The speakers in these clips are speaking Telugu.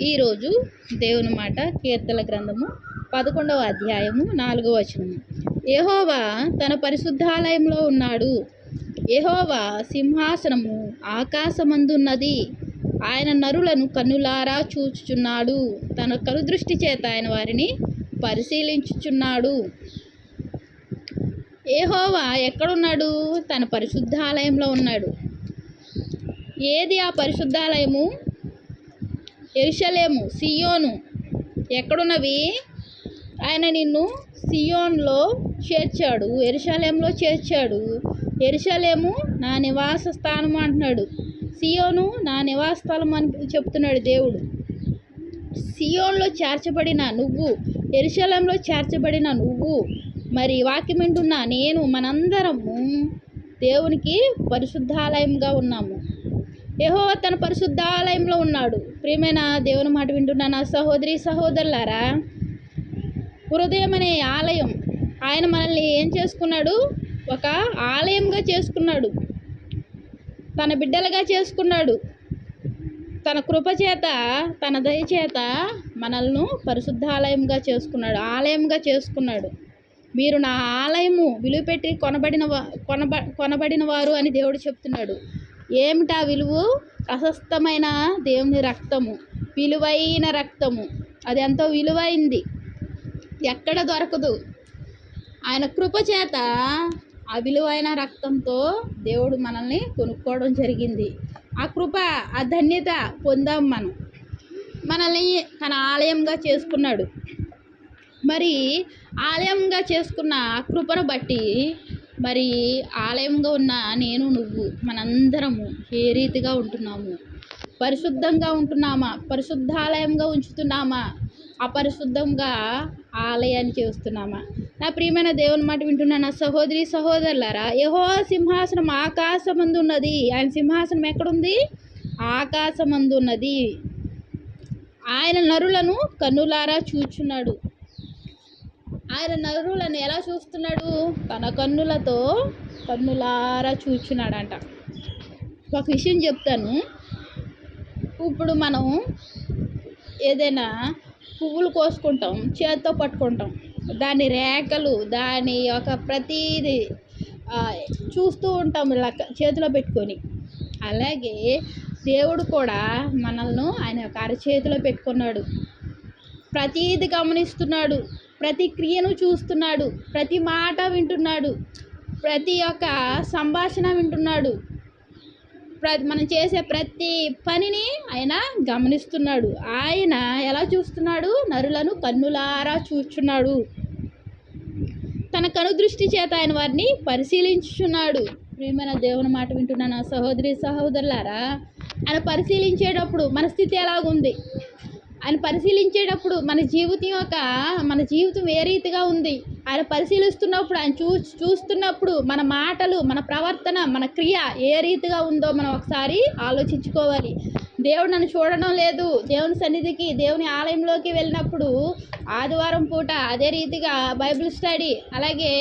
ఈరోజు దేవుని మాట కీర్తన గ్రంథము పదకొండవ అధ్యాయము నాలుగవ వచనము. ఏహోవా తన పరిశుద్ధాలయంలో ఉన్నాడు. ఏహోవా సింహాసనము ఆకాశమందున్నది. ఆయన నరులను కన్నులారా చూచుచున్నాడు. తన కనుదృష్టి చేత ఆయన వారిని పరిశీలించుచున్నాడు. ఏహోవా ఎక్కడున్నాడు? తన పరిశుద్ధాలయంలో ఉన్నాడు. ఏది ఆ పరిశుద్ధాలయము? ఎరుషలేము సియోను. ఎక్కడున్నవి? ఆయన నిన్ను సియోన్లో చేర్చాడు ఎరుషలేంలో చేర్చాడు. ఎరుషలేము నా నివాస స్థానం అంటున్నాడు. సియోను నా నివాస స్థలం అని చెప్తున్నాడు దేవుడు. సియోన్లో చేర్చబడిన నువ్వు ఎరుశలంలో చేర్చబడిన నువ్వు మరి వాక్యం వింటున్న నేను మనందరము దేవునికి పరిశుద్ధాలయంగా ఉన్నాము. యహో తన పరిశుద్ధ ఆలయంలో ఉన్నాడు. ప్రియమైన దేవుని మాట వింటున్న నా సహోదరి సహోదరులారా హృదయం అనే ఆలయం. ఆయన మనల్ని ఏం చేసుకున్నాడు? ఒక ఆలయంగా చేసుకున్నాడు. తన బిడ్డలుగా చేసుకున్నాడు. తన కృప చేత తన దయ చేత మనల్ని పరిశుద్ధాలయంగా చేసుకున్నాడు ఆలయంగా చేసుకున్నాడు. మీరు నా ఆలయము విలువ పెట్టి కొనబడిన కొనబ కొనబడిన వారు అని దేవుడు చెప్తున్నాడు. ఏమిటా విలువ? ప్రశస్తమైన దేవుని రక్తము విలువైన రక్తము. అది ఎంతో విలువైంది. ఎక్కడ దొరకదు. ఆయన కృప చేత ఆ విలువైన రక్తంతో దేవుడు మనల్ని కొనుక్కోవడం జరిగింది. ఆ కృప ఆ ధన్యత పొందాం మనం. మనల్ని తన ఆలయంగా చేసుకున్నాడు. మరి ఆలయంగా చేసుకున్న ఆ కృపను బట్టి మరి ఆలయంగా ఉన్న నేను నువ్వు మనందరము ఏ రీతిగా ఉంటున్నాము? పరిశుద్ధంగా ఉంటున్నామా? పరిశుద్ధాలయంగా ఉంచుతున్నామా? అపరిశుద్ధంగా ఆలయాన్ని చేస్తున్నామా నా ప్రియమైన దేవుని మాట వింటున్నా నా సహోదరి సహోదరులారా యహో సింహాసనం ఆకాశమందు ఉన్నది ఆయన సింహాసనం ఎక్కడుంది? ఆకాశమందు ఉన్నది ఆయన నరులను కన్నులారా చూచున్నాడు. ఆయన నరులను ఎలా చూస్తున్నాడు? తన కన్నులతో కన్నులారా చూచున్నాడంట. ఒక విషయం చెప్తాను. ఇప్పుడు మనం ఏదైనా పువ్వులు కోసుకుంటాం చేత్తో పట్టుకుంటాం. దాని రేఖలు దాని యొక్క ప్రతీది చూస్తూ ఉంటాం ఇలా చేతిలో పెట్టుకొని. అలాగే దేవుడు కూడా మనల్ని ఆయన యొక్క అరచేతిలో పెట్టుకున్నాడు. ప్రతీది గమనిస్తున్నాడు. ప్రతి క్రియను చూస్తున్నాడు ప్రతి మాట వింటున్నాడు ప్రతి ఒక్క సంభాషణ వింటున్నాడు. ప్ర మనం చేసే ప్రతి పనిని ఆయన గమనిస్తున్నాడు. ఆయన ఎలా చూస్తున్నాడు? నరులను కన్నులారా చూస్తున్నాడు తన కనుదృష్టి చేత ఆయన వారిని పరిశీలించుచున్నాడు. ప్రియమైన దేవుని మాట వింటున్నాను నా సహోదరి సహోదరులారా? ఆయన పరిశీలించేటప్పుడు మన స్థితి ఎలాగుంది? ఆయన పరిశీలించేటప్పుడు మన జీవితం యొక్క మన జీవితం ఏ రీతిగా ఉంది? ఆయన పరిశీలిస్తున్నప్పుడు ఆయన చూ చూస్తున్నప్పుడు మన మాటలు మన ప్రవర్తన మన క్రియ ఏ రీతిగా ఉందో మనం ఒకసారి ఆలోచించుకోవాలి. దేవుడు నన్ను చూడడం లేదు. దేవుని సన్నిధికి దేవుని ఆలయంలోకి వెళ్ళినప్పుడు ఆదివారం పూట అదే రీతిగా బైబిల్ స్టడీ అలాగే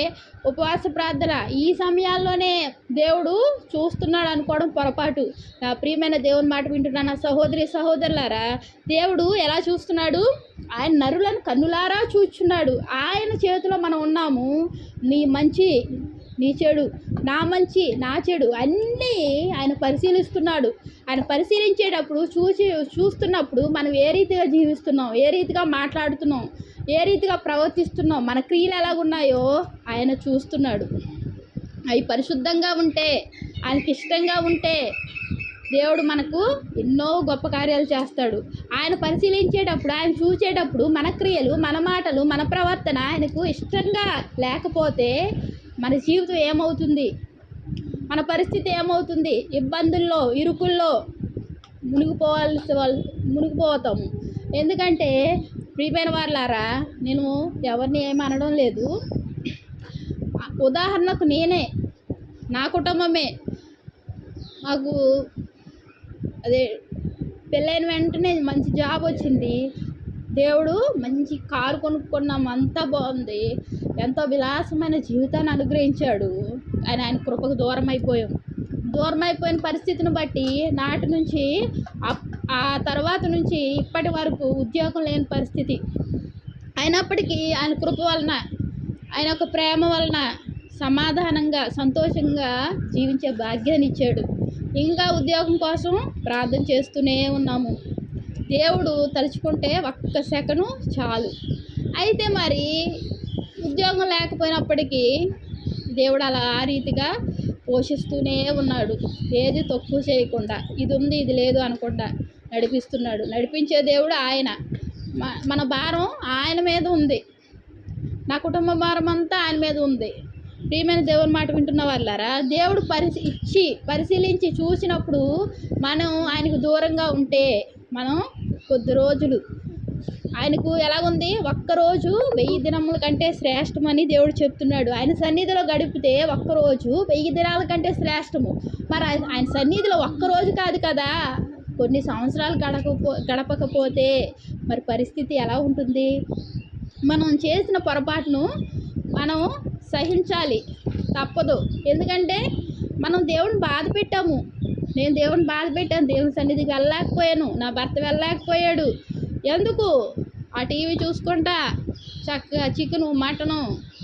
ఉపవాస ప్రార్థన ఈ సమయాల్లోనే దేవుడు చూస్తున్నాడు అనుకోవడం పొరపాటు. నా ప్రియమైన దేవుని మాట వింటున్నా నా సహోదరి సహోదరులారా దేవుడు ఎలా చూస్తున్నాడు? ఆయన నరులను కన్నులారా చూచున్నాడు. ఆయన చేతిలో మనం ఉన్నాము. నీ మంచి నీ చెడు నా మంచి నా చెడు అన్నీ ఆయన పరిశీలిస్తున్నాడు. ఆయన పరిశీలించేటప్పుడు చూసి చూస్తున్నప్పుడు మనం ఏ రీతిగా జీవిస్తున్నాం ఏ రీతిగా మాట్లాడుతున్నాం ఏ రీతిగా ప్రవర్తిస్తున్నాం మన క్రియలు ఎలాగున్నాయో ఆయన చూస్తున్నాడు. అవి పరిశుద్ధంగా ఉంటే ఆయనకి ఇష్టంగా ఉంటే దేవుడు మనకు ఎన్నో గొప్ప కార్యాలు చేస్తాడు. ఆయన పరిశీలించేటప్పుడు ఆయన చూసేటప్పుడు మన క్రియలు మన మాటలు మన ప్రవర్తన ఆయనకు ఇష్టంగా లేకపోతే మన జీవితం ఏమవుతుంది? మన పరిస్థితి ఏమవుతుంది? ఇబ్బందుల్లో ఇరుకుల్లో మునిగిపోవాల్సి మునిగిపోతాము. ఎందుకంటే ప్రియమైన వాళ్ళారా నేను ఎవరిని ఏమి అనడం లేదు. ఉదాహరణకు నేనే. నా కుటుంబమే. మాకు అదే పెళ్ళైన వెంటనే మంచి జాబ్ వచ్చింది. దేవుడు మంచి కారు కొనుక్కున్నాం. అంతా బాగుంది. ఎంతో విలాసమైన జీవితాన్ని అనుగ్రహించాడు. ఆయన ఆయన కృపకు దూరం అయిపోయాం దూరం అయిపోయిన పరిస్థితిని బట్టి నాటి నుంచి అప్ ఆ తర్వాత నుంచి ఇప్పటి వరకు ఉద్యోగం లేని పరిస్థితి. అయినప్పటికీ ఆయన కృప వలన ఆయన యొక్క ప్రేమ వలన సమాధానంగా సంతోషంగా జీవించే భాగ్యాన్ని ఇచ్చాడు. ఇంకా ఉద్యోగం కోసం ప్రార్థన చేస్తూనే ఉన్నాము. దేవుడు తలుచుకుంటే ఒక్క సెకను చాలు. అయితే మరి ఉద్యోగం లేకపోయినప్పటికీ దేవుడు అలా ఆ రీతిగా పోషిస్తూనే ఉన్నాడు. ఏది తక్కువ చేయకుండా ఇది ఉంది ఇది లేదు అనకుండా నడిపిస్తున్నాడు. నడిపించే దేవుడు ఆయన. మన భారం ఆయన మీద ఉంది. నా కుటుంబ భారం అంతా ఆయన మీద ఉంది. ప్రియమైన దేవుని మాట వింటున్న వాళ్ళారా దేవుడు పరిశీ ఇచ్చి పరిశీలించి చూసినప్పుడు మనం ఆయనకు దూరంగా ఉంటే మనం కొద్ది రోజులు ఆయనకు ఎలాగుంది? ఒక్కరోజు వెయ్యి దినముల కంటే శ్రేష్టమని దేవుడు చెప్తున్నాడు. ఆయన సన్నిధిలో గడిపితే ఒక్కరోజు వెయ్యి దినాల కంటే శ్రేష్టము. మరి ఆయన సన్నిధిలో ఒక్కరోజు కాదు కదా. కొన్ని సంవత్సరాలు గడపపో గడపకపోతే మరి పరిస్థితి ఎలా ఉంటుంది? మనం చేసిన పొరపాటును మనం సహించాలి. తప్పదు. ఎందుకంటే మనం దేవుని బాధ పెట్టాము. నేను దేవుని బాధ పెట్టాను. దేవుని సన్నిధికి వెళ్ళలేకపోయాను. నా భర్త వెళ్ళలేకపోయాడు. ఎందుకు? ఆ టీవీ చూసుకుంటా చక్కగా చికెను మటను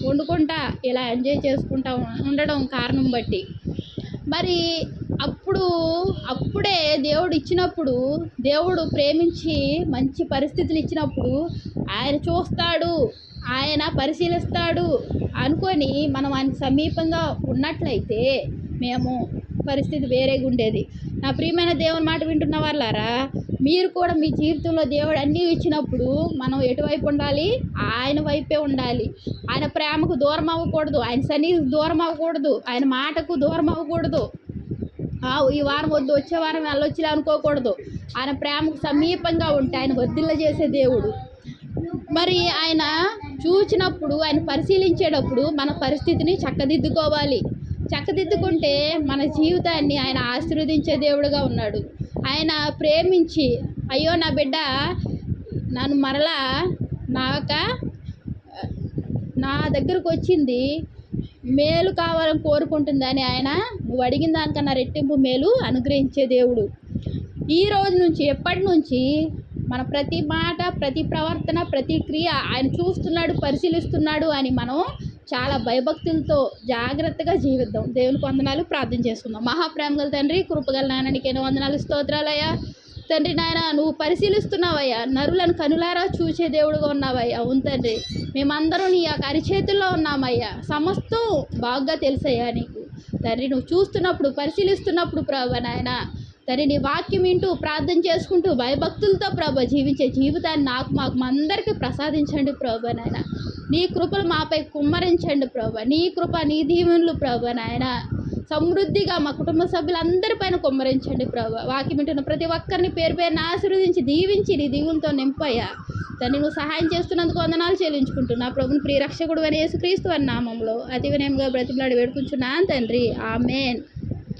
వండుకుంటా ఇలా ఎంజాయ్ చేసుకుంటా ఉండడం కారణం బట్టి. మరి అప్పుడు అప్పుడే దేవుడు ఇచ్చినప్పుడు దేవుడు ప్రేమించి మంచి పరిస్థితులు ఇచ్చినప్పుడు ఆయన చూస్తాడు ఆయన పరిశీలిస్తాడు అనుకొని మనం ఆయన సమీపంగా ఉన్నట్లయితే మేము పరిస్థితి వేరేగా ఉండేది నా ప్రియమైన దేవుని మాట వింటున్న వాళ్ళారా మీరు కూడా మీ జీవితంలో దేవుడు అన్నీ ఇచ్చినప్పుడు మనం ఎటువైపు ఉండాలి? ఆయన వైపే ఉండాలి. ఆయన ప్రేమకు దూరం అవ్వకూడదు. ఆయన సన్నిధికి దూరం అవ్వకూడదు. ఆయన మాటకు దూరం అవ్వకూడదు. ఈ వారం వద్దు వచ్చే వారం వెళ్ళొచ్చులే అనుకోకూడదు. ఆయన ప్రేమకు సమీపంగా ఉంటే ఆయన వద్దిల్ల చేసే దేవుడు. మరి ఆయన చూచినప్పుడు ఆయన పరిశీలించేటప్పుడు మన పరిస్థితిని చక్కదిద్దుకోవాలి. చక్కదిద్దుకుంటే మన జీవితాన్ని ఆయన ఆశీర్వదించే దేవుడుగా ఉన్నాడు. ఆయన ప్రేమించి అయ్యో నా బిడ్డ నన్ను మరలా నా యొక్క నా దగ్గరకు వచ్చింది. మేలు కావాలని కోరుకుంటుందని ఆయన నువ్వు అడిగిన దానికన్నా రెట్టింపు మేలు అనుగ్రహించే దేవుడు. ఈ రోజు నుంచి ఎప్పటి నుంచి మన ప్రతి మాట ప్రతి ప్రవర్తన ప్రతి క్రియ ఆయన చూస్తున్నాడు పరిశీలిస్తున్నాడు అని మనం చాలా భయభక్తులతో జాగ్రత్తగా జీవిద్దాం. దేవునికి వందనాలు ప్రార్థన చేసుకుందాం. మహాప్రేమగల తండ్రి కృపగల నాయననికి ఎన్నో వందనాలు స్తోత్రాలయ్యా. తండ్రి నాయన నువ్వు పరిశీలిస్తున్నావయ్యా. నరులను కనులారా చూసే దేవుడుగా ఉన్నావయ్యా. అవును తండ్రి. మేమందరం నీ యొక్క అరిచేతుల్లో ఉన్నామయ్యా. సమస్తం బాగా తెలుసయ్యా నీకు. తండ్రి నువ్వు చూస్తున్నప్పుడు పరిశీలిస్తున్నప్పుడు ప్రభ నాయన తండ్రి నీ వాక్యం వింటూ ప్రార్థన చేసుకుంటూ భయభక్తులతో ప్రభ జీవించే జీవితాన్ని నాకు మాకు అందరికీ ప్రసాదించండి ప్రభా నాయన. నీ కృపలు మాపై కుమ్మరించండి ప్రభా. నీ కృప నీ దీవెనలు ప్రభా నాయన. సమృద్ధిగా మా కుటుంబ సభ్యులందరిపైన కుమ్మరించండి ప్రభా. వాక్యం వింటున్న ప్రతి ఒక్కరిని పేరు పేరుని ఆశీర్వదించి దీవించి నీ దీవులతో నింపయ్యా. దాన్ని నువ్వు సహాయం చేస్తున్నందుకు వందనాలు చెల్లించుకుంటున్నా. ప్రభుని ప్రియరక్షకుడు అని యేసుక్రీస్తు అని నామంలో అతి వినయంగా బ్రతిమలాడి వేడుకుంటున్నాను తండ్రి. ఆమెన్.